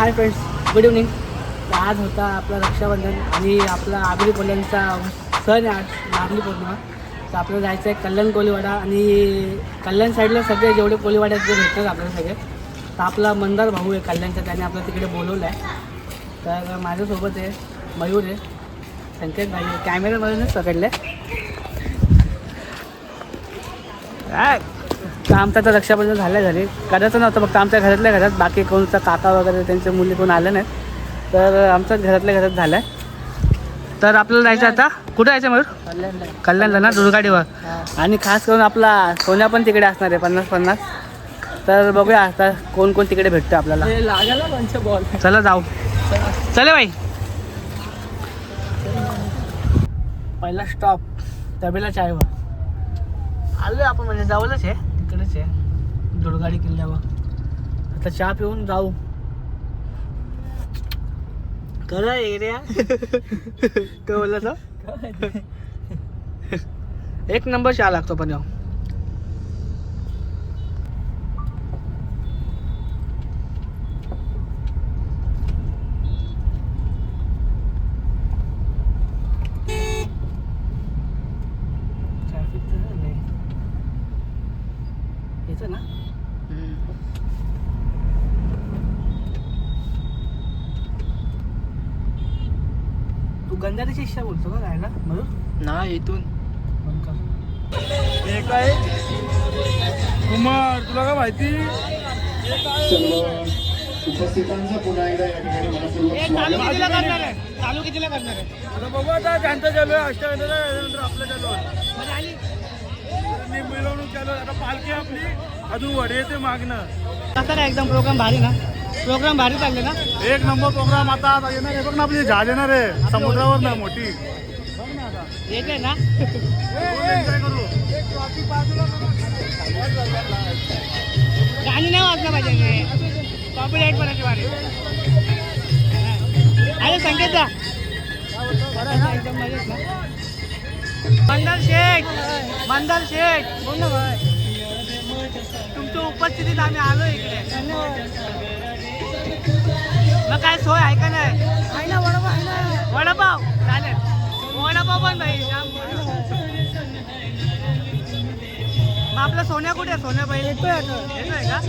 Hi friends good evening आज होता आपला रक्षाबंधन आणि आपला आगरी पोल्यांचा सण आहे आज नागली पौर्णिमा. तर आपल्याला जायचं आहे कल्याण कोलीवाडा आणि कल्याण साईडला सगळे जेवढे कोलीवाड्यात जे भेटतात आपल्याला सगळे. तर आपला मंदार भाऊ आहे कल्याणचा त्याने आपल्या तिकडे बोलवलं आहे. तर माझ्यासोबत आहे मयूर आहे संकेत भाई आहे. कॅमेऱ्यामधूनच पकडले काय तर आमचं तर रक्षाबंधन झालं घरी. करायचं नव्हतं फक्त आमच्या घरातल्या घरात. बाकी कोणचा काका वगैरे त्यांच्या मुली कोण आले नाहीत. तर आमच्याच घरातल्या घरात झालं आहे तर आपल्याला जायचं आता? कुठं जायचं मयूर? कल्याणला ना दुर्गाडीवर. आणि खास करून आपला सोन्या पण तिकडे असणार आहे पन्नास पन्नास. तर बघूया आता कोण कोण तिकडे भेटतो आपल्याला. बॉल चला जाऊ. चले बाई. पहिला स्टॉप तबेला चायवर आलोय आपण म्हणजे जवळच आहे. तिकडेच आहे. दुर्गाडी किल्ल्यावर. आता चहा पिऊन जाऊ. खरं एरिया? काय बोलला एक नंबर चहा लागतो पण ह्यो. ट्रॅफिक तर नाही येतं ना? तू गंधारीची इच्छा बोलतो का राहायला म्हणून? ना इथून. हे काय? कुमार तुला काय माहिती? सर्व उपस्थितांचं पुन्हा एकदा या ठिकाणी मनपूर्वक चालू कितीला करणार आहे? चालू कितीला करणार आहे? आता बघू आता त्यांचं चालू आहे. अष्टविनायक त्यानंतर आपलं चालू आहे आली मी मिरवणूक चालू आहे. आता पालखी आपली. अजून वडे येते मागणं कसा काय एकदम प्रोग्राम भारी ना प्रोग्राम भारी चालले ना एक नंबर प्रोग्राम आता आता येणार आहे बघ ना आपली जहाज येणार आहे समुद्रावर ना मोठी येते ना गाणी नाही वाजलं पाहिजे कॉपीराईट बनायची वारी अरे संकेत जा एकदम मजेत ना मंदार शेख मंदार शेख बोल ना भाई तुमच्या उपस्थितीत आम्ही आलो इकडे. मग काय सोय आहे का नाही? आहे ना वडापाव आहे ना. वडापाव? चालेल. वडापाव पण भाई जाम मग आपला सोन्या कुठे आहे? सोन्या येतोय येतोय का?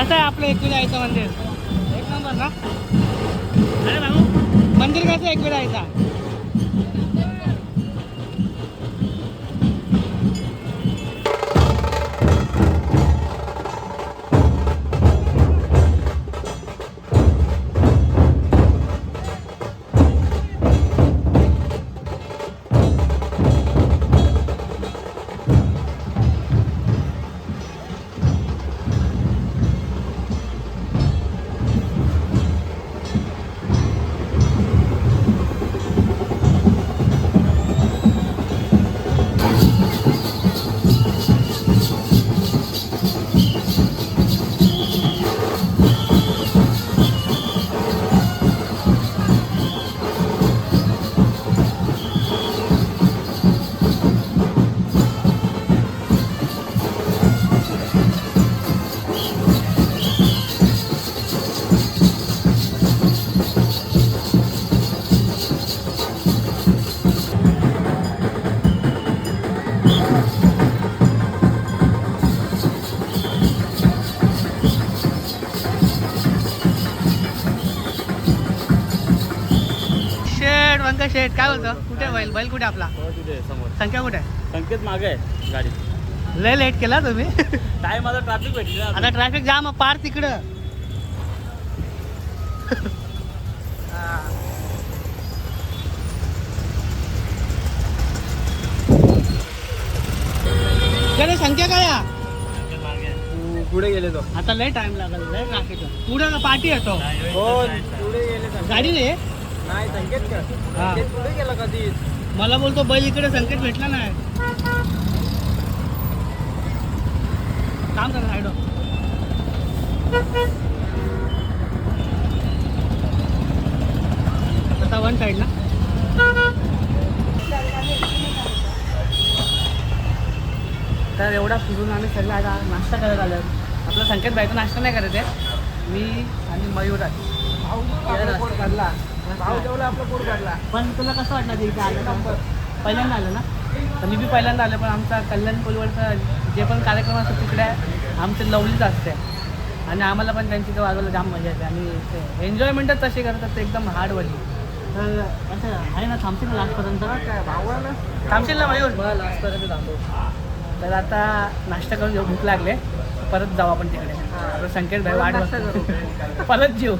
कसं आहे आपलं एकविरायचं मंदिर? एक नंबर ना? अरे भाऊ मंदिर कसं आहे एकविरायचा वंका शेड काय बोलतो? कुठे बैल? बैल कुठे आपला? समोर. संख्या कुठे आहे? संकेत मागे आहे गाडी लय लेट केला तुम्ही. टाइम आता ट्रॅफिक भेटली ना आता ट्रॅफिक जाम आहे, पार तिकडं. कडे संख्या काय आहे? पुढे गेले तो. आता लय टाइम लागेल लय ट्रॅफिक पुढे पार्टी येतो पुढे गेले गाडी रे. नाही संकेत का हा. संकेत पुढे गेला कधी? मला बोलतो बैल इकडे संकेत भेटला नाही. काम करा साईड आता वन साईड ना? तर एवढा फिरून आम्ही सगळं आता नाश्ता करत आलो. आपला संकेत बाईचा नाश्ता नाही करत आहे. मी आणि मयूर आपला पोट पण तुला कसं वाटलं ते इथे आलं का? पहिल्यांदा आलं ना? तर मी बी पहिल्यांदा आलं पण आमचा कल्याण कोलवडचा जे पण कार्यक्रम असतो तिकडे आमचे लवलीच असते. आणि आम्हाला पण त्यांची ते वाजवायला जाम मजा येते. आणि ते एन्जॉयमेंटच तशी करतात ते एकदम हार्डवाली तर असं आहे ना थांबशील ना लास्टपर्यंत? काय थांबशील ना मयूर लास्टपर्यंत थांबू. तर आता नाश्ता करून जेव्हा भूक लागले. परत जाऊ आपण तिकडे. संकेत भाई वाट. परत जेऊ.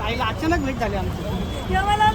ताईला अचानक भेट झाली आमची तेव्हा मला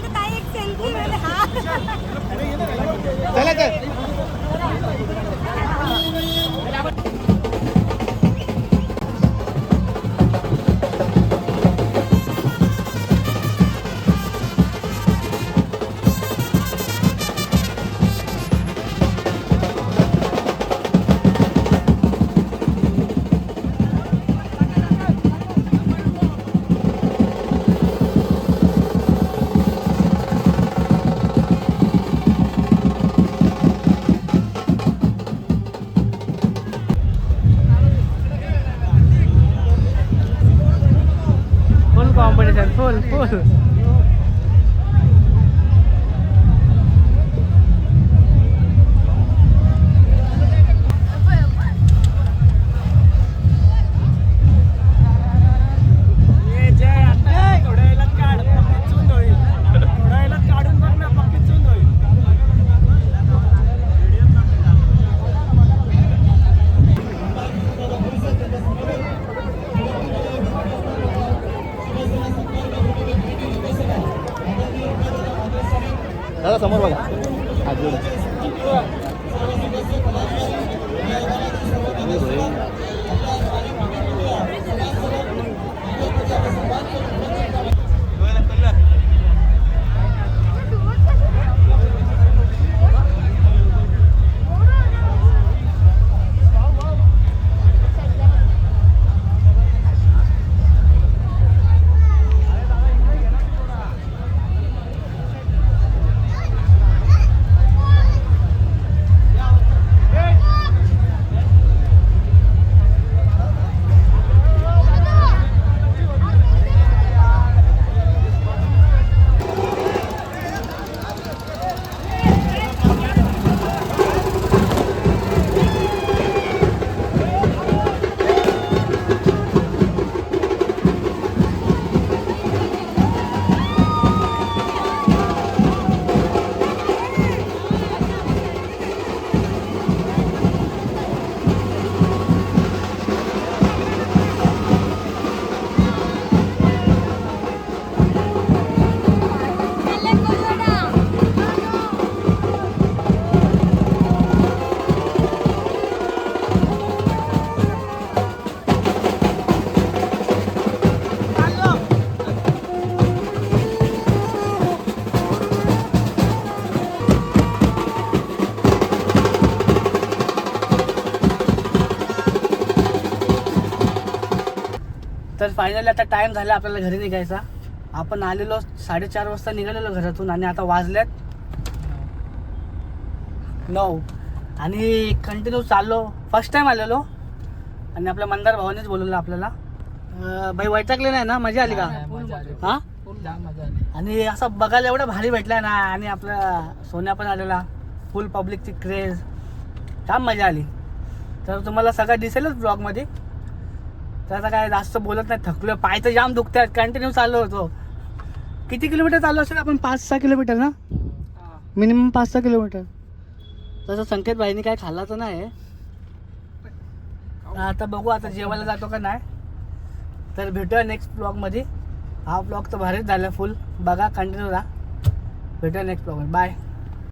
समोर बघा तर फायनली आता टाइम झाला आपल्याला घरी निघायचा. आपण आलेलो साडेचार वाजता निघालेलो घरातून आणि आता वाजल्यात नऊ. आणि कंटिन्यू चाललो. फर्स्ट टाइम आलेलो. आणि आपल्या मंदार भावानेच बोलवलं आपल्याला. बाई वैतागले नाही ना? मजा आली का? हा? आणि असं बघायला एवढं भारी भेटलं ना? आणि आपला सोन्या पण आलेला. फुल पब्लिकची क्रेज छान मजा आली. तर तुम्हाला सगळं दिसेलच ब्लॉगमध्ये आता काय जास्त बोलत नाही थकलो पाय तर जाम दुखतात. कंटिन्यू चाललो होतो. किती किलोमीटर चाललो असेल? आपण पाच सहा किलोमीटर ना? मिनिमम पाच सहा किलोमीटर तसं संकेत भाईने काय खाल्ला तर नाही आता बघू आता जेवायला जातो का नाही. तर भेटूया नेक्स्ट ब्लॉगमध्ये हा ब्लॉग तर भारीच झाला फुल बघा कंटिन्यू राहा. भेटूया नेक्स्ट ब्लॉगमध्ये बाय